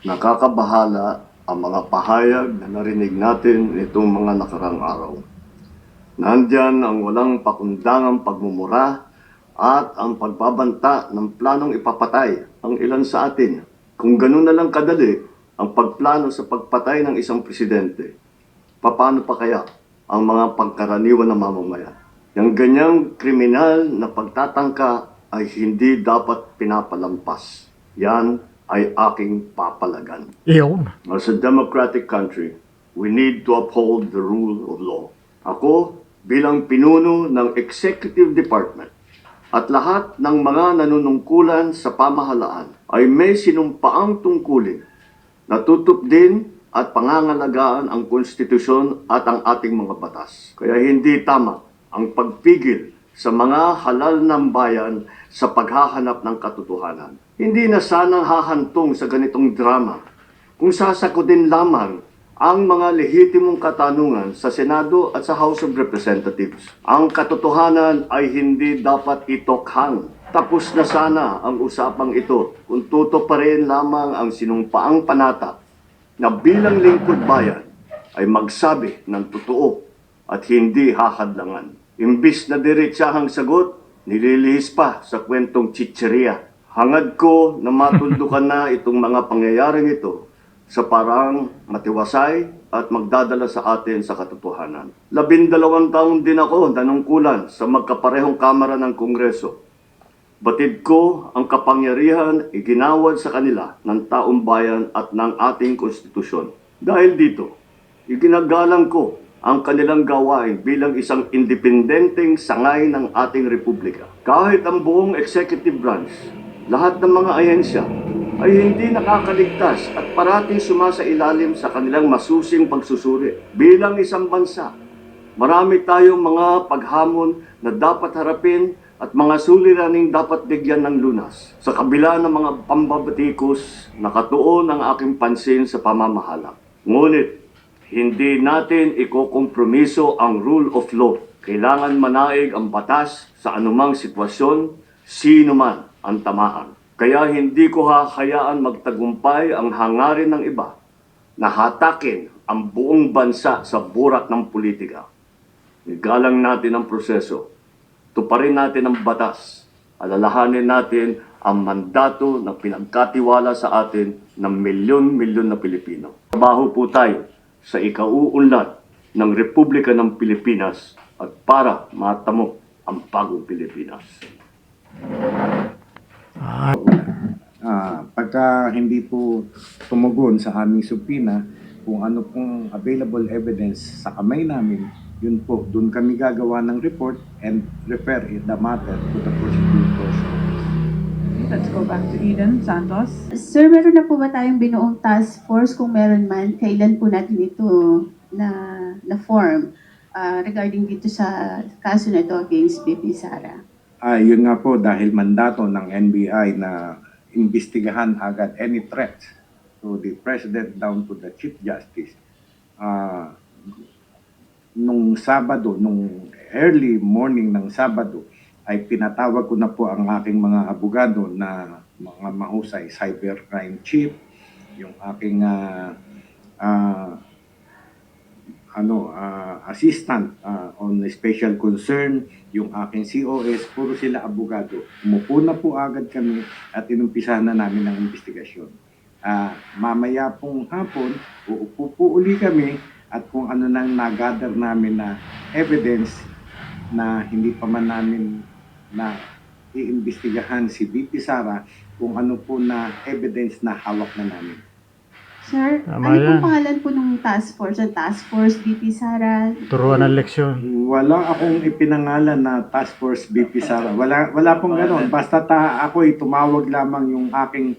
Nakakabahala ang mga pahayag na narinig natin nitong mga nakarang araw. Nandyan ang walang pakundangang pagmumura at ang pagbabanta ng planong ipapatay ang ilan sa atin. Kung ganun na lang kadali ang pagplano sa pagpatay ng isang presidente, paano pa kaya ang mga pagkaraniwan na mamamayan? Yung ganyang kriminal na pagtatangka ay hindi dapat pinapalampas. Yan ay aking papalagan. Iyon. As a democratic country, we need to uphold the rule of law. Ako, bilang pinuno ng Executive Department at lahat ng mga nanunungkulan sa pamahalaan ay may sinumpaang tungkulin na tutup din at pangangalagaan ang konstitusyon at ang ating mga batas. Kaya hindi tama ang pagpigil sa mga halal ng bayan sa paghahanap ng katotohanan. Hindi na sanang hahantong sa ganitong drama kung sasakutin lamang ang mga lehitimong katanungan sa Senado at sa House of Representatives. Ang katotohanan ay hindi dapat itokhang. Tapos na sana ang usapang ito kung tuto pa rin lamang ang sinumpaang panata na bilang lingkod bayan ay magsabi ng totoo at hindi hahadlangan. Imbis na diretsahang sagot, nililihis pa sa kwentong chicheria. Hangad ko na matuldukan na itong mga pangyayaring ito sa parang matiwasay at magdadala sa atin sa katotohanan. Labindalawang taon din ako nanungkulan sa magkaparehong kamara ng Kongreso. Batid ko ang kapangyarihan iginawad sa kanila ng taong bayan at ng ating konstitusyon. Dahil dito, iginagalang ko ang kanilang gawain bilang isang independenteng sangay ng ating republika. Kahit ang buong executive branch, lahat ng mga ahensya ay hindi nakakaligtas at parating sumasa ilalim sa kanilang masusing pagsusuri. Bilang isang bansa, marami tayong mga paghamon na dapat harapin at mga suliraning dapat bigyan ng lunas. Sa kabila ng mga pambabatikos, nakatuon ang aking pansin sa pamamahala. Ngunit, hindi natin ikokompromiso ang rule of law. Kailangan manaig ang batas sa anumang sitwasyon, sino man ang tamaan. Kaya hindi ko hahayaan magtagumpay ang hangarin ng iba na hatakin ang buong bansa sa burak ng politika. Igalang natin ang proseso. Tuparin natin ang batas. Alalahanin natin ang mandato na pinagkatiwala sa atin ng milyon-milyon na Pilipino. Trabaho po tayo sa ikauunlad ng Republika ng Pilipinas at para matamo ang bagong Pilipinas. Ah, pagka hindi po tumugon sa aming subpina, kung ano pong available evidence sa kamay namin, yun po, doon kami gagawa ng report and refer the matter to the prosecutor's office. Let's go back to Eden Santos. Sir, meron na po ba tayong binuong task force? Kung meron man, kailan po natin ito na, na form ah, regarding dito sa kaso na ito against BP Sara? Ah, yun nga po dahil mandato ng NBI na imbestigahan agad any threat to the President down to the Chief Justice. Ah, nung Sabado, nung early morning ng Sabado, ay pinatawag ko na po ang aking mga abogado na mga mahusay cybercrime chief, yung aking ah, ah, ano ah, assistant ah, on special concern, yung aking COS, puro sila abogado. Umupo na po agad kami at inumpisahan na namin ang investigasyon. Ah, mamaya pong hapon, uupo po uli kami at kung ano nang nagather namin na evidence na hindi pa man namin na iimbestigahan si BP Sara kung ano po na evidence na hawak na namin. Sir, Tama ano yan. pong pangalan po ng task force? Ang task force BP Sara? Turuan ng leksyon. Wala akong ipinangalan na Task Force BP Sara. Wala wala pong ganoon. Basta ta ako ay tumawag lamang yung aking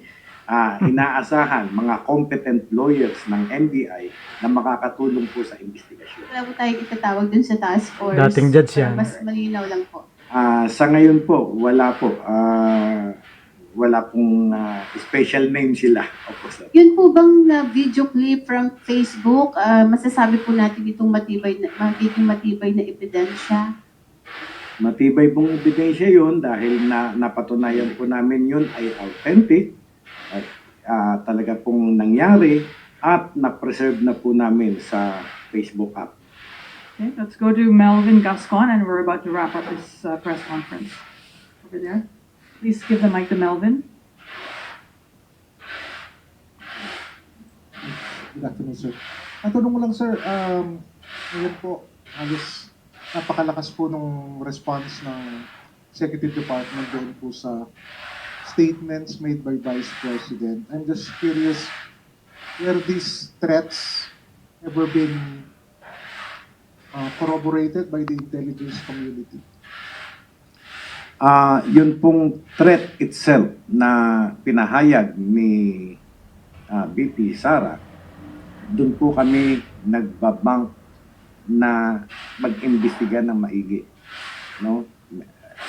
ah, inaasahan mga competent lawyers ng NBI na makakatulong po sa investigasyon. Wala po tayong itatawag dun sa task force. Dating judge yan. Mas malinaw lang po. Ah, sa ngayon po, wala po. Ah, wala pong ah, special name sila. Opo. Yun po bang na video clip from Facebook, ah, masasabi po natin itong matibay na, magiging matibay na ebidensya? Matibay pong ebidensya yun dahil na, napatunayan po namin yun ay authentic at ah, talaga pong nangyari at na-preserve na po namin sa Facebook app. Okay, let's go to Melvin Gascon, and we're about to wrap up this uh, press conference. Over there. Please give the mic to Melvin. Good afternoon, sir. Ang tanong lang, sir, um, ngayon po, halos napakalakas po nung response ng Executive Department doon po sa statements made by Vice President. I'm just curious, were these threats ever been uh, corroborated by the intelligence community? Ah, yun pong threat itself na pinahayag ni ah, BP Sara, doon po kami nagbabank na mag-imbestiga ng maigi. No?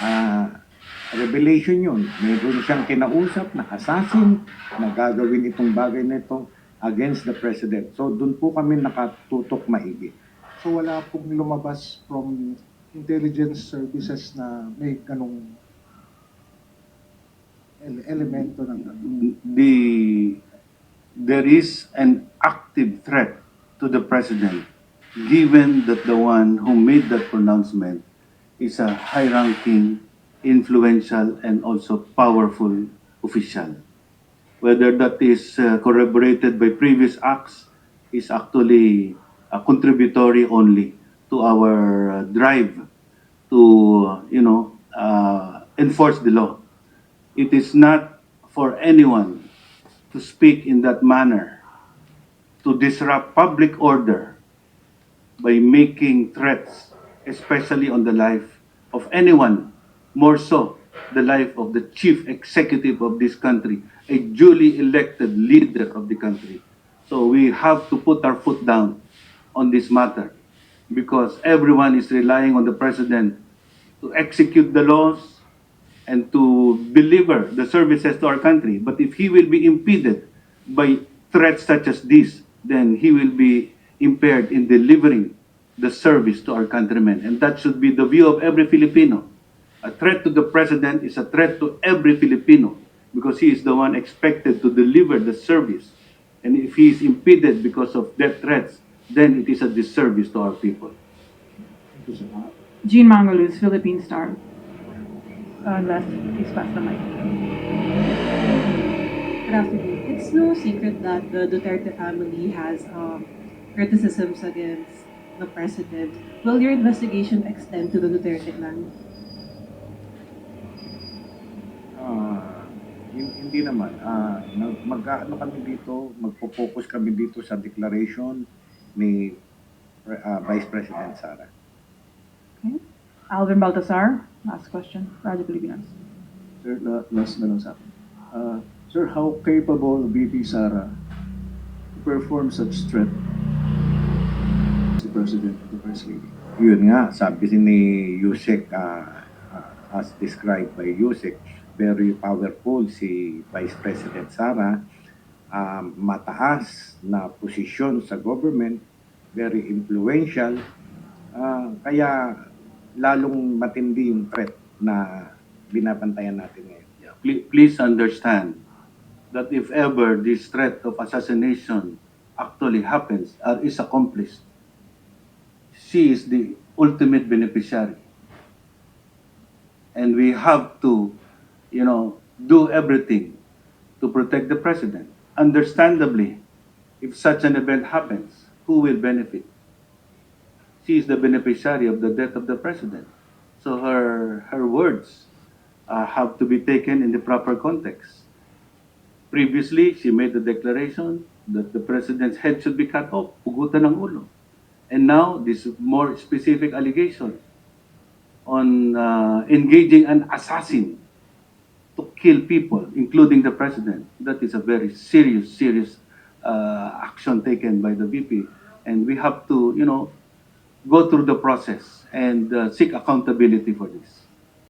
Ah, revelation yun. Meron siyang kinausap na assassin na gagawin itong bagay na ito against the president. So doon po kami nakatutok maigi. So wala pong lumabas from intelligence services na may ganong ele- elemento ng the there is an active threat to the president given that the one who made that pronouncement is a high-ranking influential and also powerful official. Whether that is uh, corroborated by previous acts is actually uh, contributory only to our uh, drive to you know uh, enforce the law it is not for anyone to speak in that manner, to disrupt public order by making threats, especially on the life of anyone, more so the life of the chief executive of this country, a duly elected leader of the country. So we have to put our foot down on this matter because everyone is relying on the president to execute the laws, and to deliver the services to our country. But if he will be impeded by threats such as this, then he will be impaired in delivering the service to our countrymen. And that should be the view of every Filipino. A threat to the president is a threat to every Filipino because he is the one expected to deliver the service. And if he is impeded because of death threats, then it is a disservice to our people. Jean Mangolus, Philippine Star. Uh, left, please pass the mic. Good afternoon. It's no secret that the Duterte family has um, criticisms against the president. Will your investigation extend to the Duterte clan? Ah, hin- hindi naman. Ah, nag- mag-ano kami dito, magpo-focus kami dito sa declaration ni ah, Vice President Sara. Okay. Alvin Baltasar, last question. Radyo Pilipinas. Sir, la- last na lang sa akin. Uh, sir, how capable BP Sara to perform such threat si President, the First Lady? Yun nga, sabi ni Yusek, ah, ah, as described by Yusek, very powerful si Vice President Sara, um, mataas na posisyon sa government, very influential, ah, kaya lalong matindi yung threat na binabantayan natin ngayon. Yeah, Please, please understand that if ever this threat of assassination actually happens or is accomplished, she is the ultimate beneficiary. And we have to, you know, do everything to protect the president. Understandably, if such an event happens, who will benefit? She is the beneficiary of the death of the president. So her her words uh, have to be taken in the proper context. Previously, she made the declaration that the president's head should be cut off, pugutan ng ulo. And now, this more specific allegation on uh, engaging an assassin to kill people, including the president. That is a very serious, serious uh, action taken by the VP. And we have to, you know, go through the process and uh, seek accountability for this.